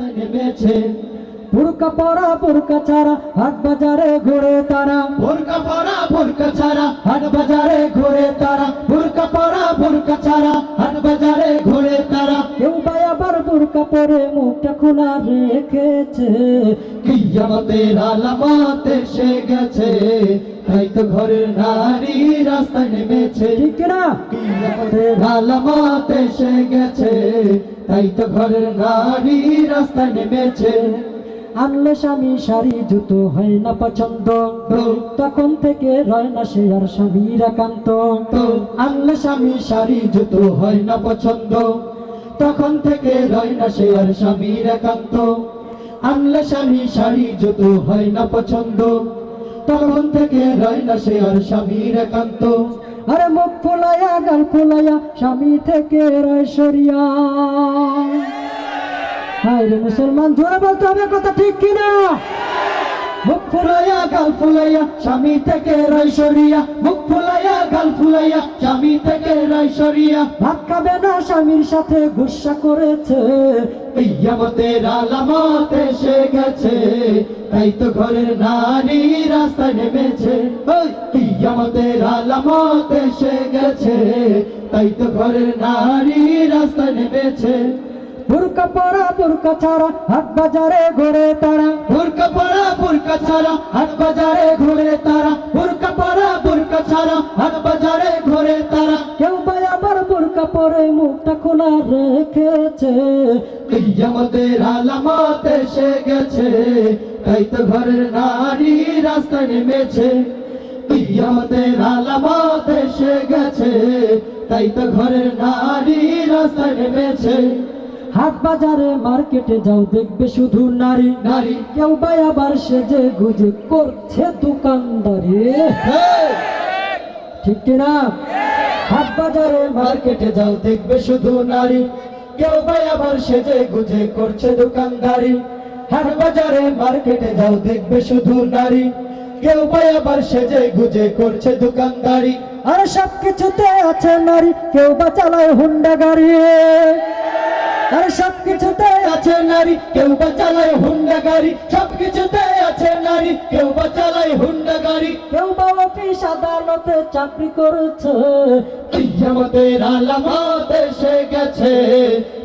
রাস্তায় নেমেছে বুরকা পরা বুরকা ছাড়া হাট বাজারে ঘুরে তারা। বোরকা পরা বোরকা ছাড়া হাট বাজারে ঘুরে তারা। বোরকা পরা বোরকা ছাড়া হাট বাজারে ঘুরে তারা। কেউ বা আবার বুরকা পরে মুখটা খোলা রেখেছে। কিয়ামতের আলামত এসে গেছে। তাই তো ঘরের নারী রাস্তায় নেমেছে। ঠিক না কিয়ামতের আলামত এসে গেছে। তাই তো ঘরের নারী রাস্তায় নেমেছে। আনলে স্বামী শাড়ি জুতো হয় না পছন্দ। তখন থেকে রয় না সে আর স্বামীর একান্ত। আনলে স্বামী শাড়ি জুতো হয় না পছন্দ। তখন থেকে রয় না সে আর স্বামীর একান্ত। আনলে স্বামী শাড়ি জুতো হয় না পছন্দ। তখন থেকে রয় না সে আর স্বামীর একান্ত। আরে মুখ ফুলাইয়া গাল ফুলাইয়া স্বামী থেকে রয় সরিয়া। হায় রে মুসলমান, জোরে বলতে হবে কথা ঠিক কিনা? মুখ ফুলাইয়া গাল ফুলাইয়া স্বামী থেকে রয় সরিয়া। মুখ ফুলাইয়া গাল ফুলাইয়া স্বামী থেকে রয় সরিয়া। ভাত খাবে না স্বামীর সাথে গুসা করেছে। আলামত এসে গেছে তাই তো ঘরের নারী রাস্তায় নেমেছে। ওই কিয়ামতের আলামত এসে গেছে তাই তো ঘরের নারী রাস্তায় নেমেছে। বুরকা পরা বুরকা ছাড়া হাট বাজারে ঘুরে তারা। বুরকা পরা বুরকা ছাড়া হাট বাজারে ঘুরে তারা বুরকা পরা বুরকা ছাড়া হাট বাজারে ঘুরে তারা কেউ বা আবার বুরকা পরে মুখটা খোলা রেখেছে। কিয়ামতের আলামত এসে গেছে তাই তো ঘরের নারী রাস্তায় নেমেছে। কিয়ামতের আলামত এসে গেছে তাই তো ঘরের নারী রাস্তায় নেমেছে। হাট বাজারে মার্কেটে যাও দেখবে শুধু নারী। নারী। কেউ বা আবার সেজে গুজে করছে দোকানদারি। ঠিক কিনা? হাট বাজারে মার্কেটে যাও দেখবে শুধু নারী। কেউ ভাই আবার সেজে গুজে করছে দোকানদারি। হাট বাজারে মার্কেটে যাও দেখবে শুধু নারী। কেউ ভাই আবার সেজে গুজে করছে দোকানদারি। আর সব কিছুতে আছে নারী কেউ বা চালায় হুন্ডা গাড়ি। আর সব কিছুতে আছে নারী কেউ বা চালায় হুন্ডা গাড়ি। সব কিছুতে আছে নারী কেউ বা চালায় হুন্ডা গাড়ি। কেউ বা অফিস আদালতে চাকরি করেছে। কিয়ামতের আলামত এসে গেছে।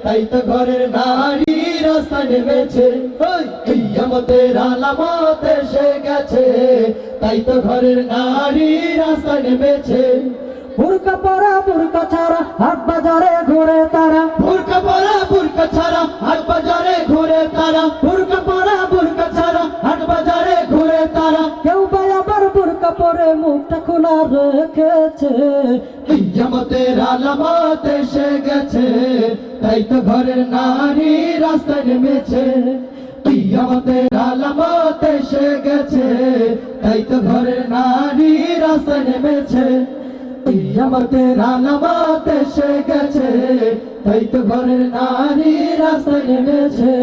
তাই তো ঘরের নারী রাস্তা নেমেছে। কিয়ামতের আলামত এসে গেছে। তাই তো ঘরের নারী রাস্তা নেমেছে। বুরকা পরা বুরকা ছাড়া হাট বাজারে ঘুরে তারা। বুরকা পরা বুরকা ছাড়া হাট বাজারে ঘুরে তারা। বুরকা পরা বুরকা ছাড়া হাট বাজারে ঘুরে তারা। কেউ বা আবার বুরকা পরে মুখটা খোলা রেখেছে। কিয়ামতের আলামত এসে গেছে তাই তো ঘরের নারী রাস্তায় নেমেছে। কিয়ামতের আলামত এসে গেছে তাই তো ঘরের নারী রাস্তায় নেমেছে। কিয়ামতের আলামত এসে গেছে তাই তো ঘরের নারী রাস্তায় নেমেছে।